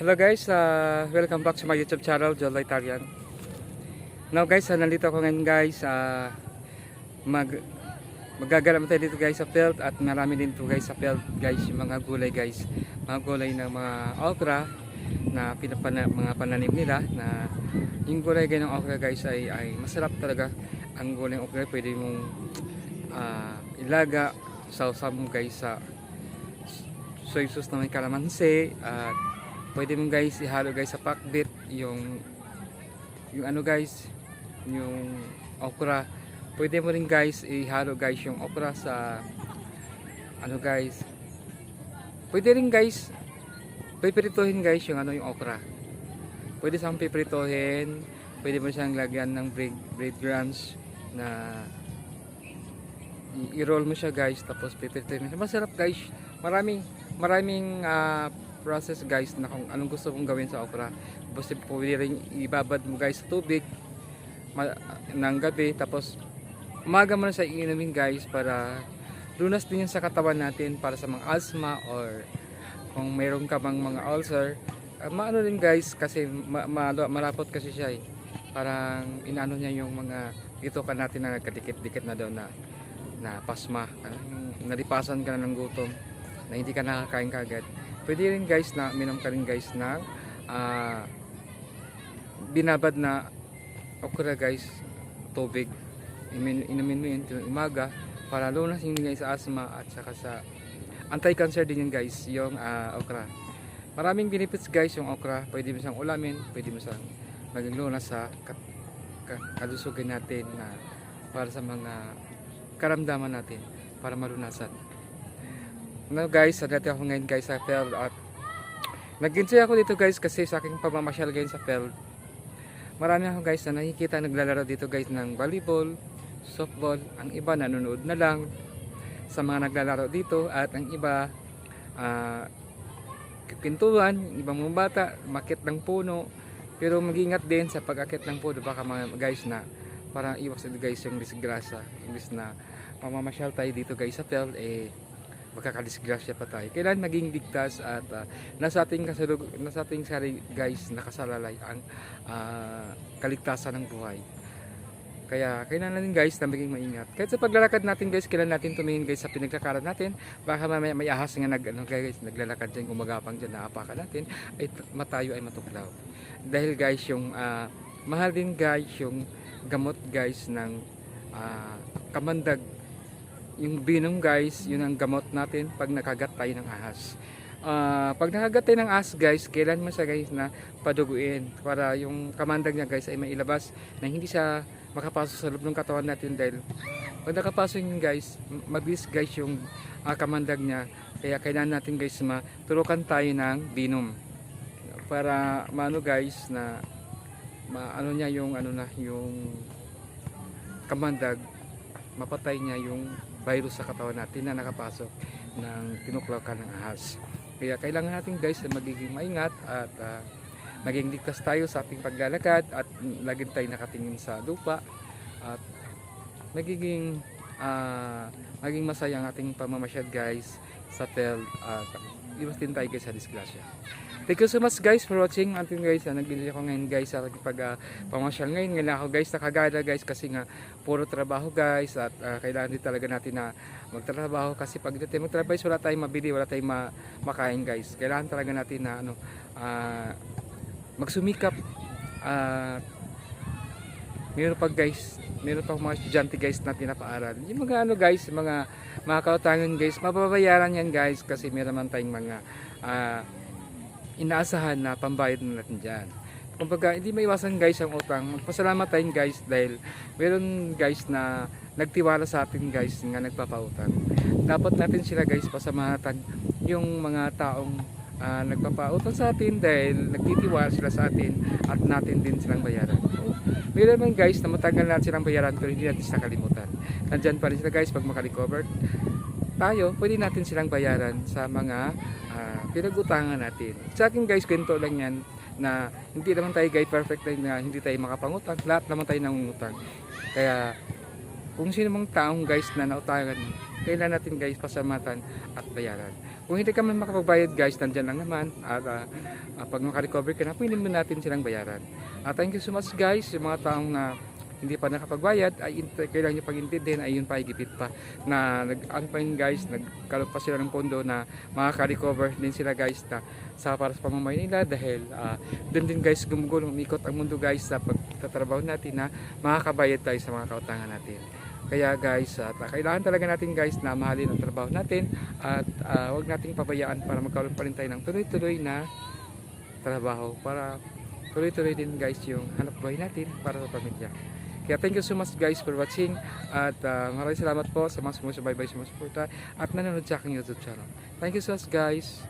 Hello guys, uh, welcome back to my YouTube channel, Jolo Italian. Now guys, uh, nandito ako ngayon guys, uh, mag magagalam tayo dito guys sa field at marami din to guys sa field guys, mga gulay guys. Mga gulay ng mga okra na pinapana, mga pananim nila na yung gulay guys ng okra guys ay, ay masarap talaga. Ang gulay ng okra pwede mong uh, ilaga, sausaw mo guys sa soy sauce na may kalamansi at pwede mo guys ihalo guys sa pakbit yung yung ano guys yung okra. Pwede mo rin guys ihalo guys yung okra sa ano guys pwede rin guys pipirituhin guys yung ano yung okra. Pwede siyang pipirituhin pwede mo siyang lagyan ng bread, bread crumbs na i-roll mo siya guys tapos pipirituhin masarap guys maraming maraming ah, process guys na kung anong gusto mong gawin sa okra. Tapos pwede rin ibabad mo guys sa tubig ng gabi tapos umaga mo na sa iinumin guys para lunas din yan sa katawan natin para sa mga asthma or kung mayroon ka bang mga ulcer. Uh, maano rin guys kasi ma- ma- malapot kasi siya eh. Parang inaano niya yung mga ito ka natin na nagkadikit-dikit na daw na na pasma. Ano, yung nalipasan ka na ng gutom na hindi ka nakakain kagad pwede rin guys na minom ka rin guys ng ah, binabad na okra guys tubig. Imin, mo yun umaga para lunas yung guys sa asthma at saka sa anti-cancer din yun guys yung ah, okra. Maraming benefits guys yung okra. Pwede mo siyang ulamin pwede mo siyang maging lunas sa kalusugan natin na para sa mga karamdaman natin para malunasan No guys, dati ako ngayon guys sa field at nag-enjoy ako dito guys kasi sa aking pamamasyal ngayon sa field. Marami ako guys na nakikita naglalaro dito guys ng volleyball, softball. Ang iba nanonood na lang sa mga naglalaro dito at ang iba ah pintuan, ibang mga bata, makit ng puno. Pero mag-ingat din sa pag-akit ng puno baka mga guys na para iwas guys yung disgrasya. Imbis na mamamasyal tayo dito guys sa field eh magkakadisgrasya pa tayo. Kailan maging ligtas at ah, nasa ating kasalug nasa ating sari guys nakasalalay ang ah, kaligtasan ng buhay. Kaya kailangan natin guys na maging maingat. Kahit sa paglalakad natin guys, kailangan natin tumingin guys sa pinagkakaroon natin. Baka mamaya may ahas nga nag, ano, guys, naglalakad dyan, gumagapang dyan, naapakan natin, ay matayo ay matuklaw. Dahil guys, yung ah, mahal din guys yung gamot guys ng ah, kamandag yung binom guys, yun ang gamot natin pag nakagat tayo ng ahas. Ah, pag nakagat tayo ng ahas guys, kailan mo siya guys na paduguin para yung kamandag niya guys ay mailabas na hindi siya makapasok sa loob ng katawan natin dahil pag nakapasok yun guys, mabilis guys yung ah, kamandag niya. Kaya kailangan natin guys maturukan tayo ng binom para maano guys na maano niya yung ano na yung kamandag mapatay niya yung virus sa katawan natin na nakapasok ng tinuklaw ka ng ahas. Kaya kailangan natin guys na magiging maingat at ah, maging ligtas tayo sa ating paglalakad at lagi tayo nakatingin sa lupa at magiging ah, maging masaya ang ating pamamasyal guys sa field at iwas din tayo guys sa disgrasya. Thank you so much guys for watching. Until guys uh, nagbili ako ngayon guys sa aking pag ah, pamasyal ngayon. Ngayon ako guys nakagala guys kasi nga puro trabaho guys at ah, kailangan din talaga natin na magtrabaho kasi pag tayo magtrabaho guys, wala tayong mabili wala tayong ma makain guys. Kailangan talaga natin na ano ah, magsumikap at meron pa guys meron pa mga estudyante guys na pinapaaral yung mga ano guys mga mga kautangan guys mababayaran yan guys kasi meron man tayong mga ah, inaasahan na pambayad na natin dyan. Kumbaga hindi maiwasan guys ang utang. Magpasalamat tayo guys dahil meron guys na nagtiwala sa atin guys nga nagpapautang. Dapat natin sila guys pasalamatan yung mga taong ah, nagpapautang sa atin dahil nagtitiwala sila sa atin at natin din silang bayaran. Meron man guys na matagal natin silang bayaran pero hindi natin sila kalimutan. Nandyan pa rin sila guys pag makarecover tayo, pwede natin silang bayaran sa mga pinag-utangan natin. Sa akin guys, kwento lang yan na hindi naman tayo guys perfect tayo na hindi tayo makapangutang. Lahat naman tayo nangungutang. Kaya kung sino mang taong guys na nautangan, kailan natin guys pasamatan at bayaran. Kung hindi ka man makapagbayad guys, nandyan lang naman. At ah, ah, pag makarecover ka na, pwede natin silang bayaran. Ah, thank you so much guys, yung mga taong na hindi pa nakapagbayad ay kailangan nyo pag-intindihin ay yun pa higipit pa na ano pa yun guys nagkaroon pa sila ng pondo na makaka-recover din sila guys na sa para sa pamamahay nila dahil ah, doon din guys gumugulo umikot ang mundo guys sa pagtatrabaho natin na makakabayad tayo sa mga kautangan natin kaya guys at ah, kailangan talaga natin guys na mahalin ang trabaho natin at ah, huwag nating pabayaan para magkaroon pa rin tayo ng tuloy-tuloy na trabaho para tuloy-tuloy din guys yung hanap buhay natin para sa pamilya. Kaya thank you so much guys for watching at ah, maraming salamat po sa mga sumusubaybay sumusuporta at nanonood sa aking YouTube channel. Thank you so much guys.